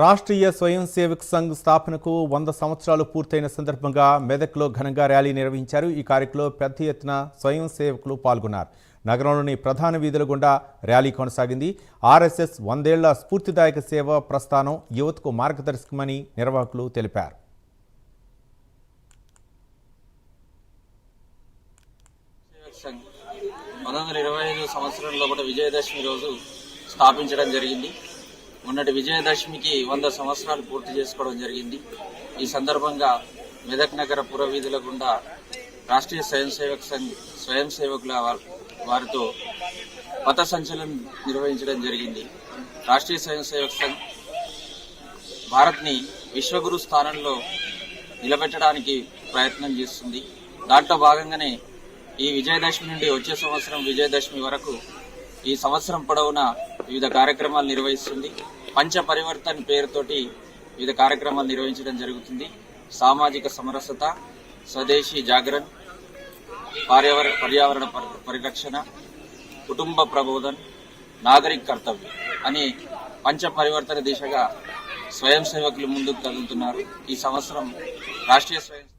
రాష్ట్రీయ స్వయం సేవక్ సంఘ్ స్థాపనకు వంద సంవత్సరాలు పూర్తయిన సందర్భంగా మెదక్లో ఘనంగా ర్యాలీ నిర్వహించారు. ఈ కార్యక్రమంలో పెద్ద ఎత్తున స్వయం సేవకులు పాల్గొన్నారు. నగరంలోని ప్రధాన వీధుల గుండా ర్యాలీ కొనసాగింది. ఆర్ఎస్ఎస్ వందేళ్ళ స్ఫూర్తిదాయక సేవ ప్రస్థానం యువతకు మార్గదర్శకమని నిర్వాహకులు తెలిపారు. పంతొమ్మిది వందల ఇరవై ఐదు సంవత్సరంలో కూడా విజయదశమి రోజు స్థాపించడం జరిగింది. మొన్నటి విజయదశమికి వంద సంవత్సరాలు పూర్తి చేసుకోవడం జరిగింది. ఈ సందర్భంగా మెదక్ నగర పురవీధుల గుండా రాష్ట్రీయ స్వయం సేవక సంఘ్ స్వయం సేవకుల వారితో పథ సంచలనం నిర్వహించడం జరిగింది. రాష్ట్రీయ స్వయం సేవక సంఘ్ భారత్ని విశ్వగురు స్థానంలో నిలబెట్టడానికి ప్రయత్నం చేస్తుంది. దాంట్లో భాగంగానే ఈ విజయదశమి నుండి వచ్చే సంవత్సరం విజయదశమి వరకు ఈ సంవత్సరం పొడవునా వివిధ కార్యక్రమాలు నిర్వహిస్తుంది. పంచ పరివర్తన్ పేరుతోటి వివిధ కార్యక్రమాలు నిర్వహించడం జరుగుతుంది. సామాజిక సమరసత స్వదేశీ జాగరణ పర్యావరణ పర్యావరణ పరి- పరిరక్షణ కుటుంబ ప్రబోధన్ నాగరిక కర్తవ్యం అనే పంచ పరివర్తన దిశగా స్వయం సేవకులు ముందుకు కదులుతున్నారు. ఈ సంవత్సరం రాష్ట్రీయ స్వయం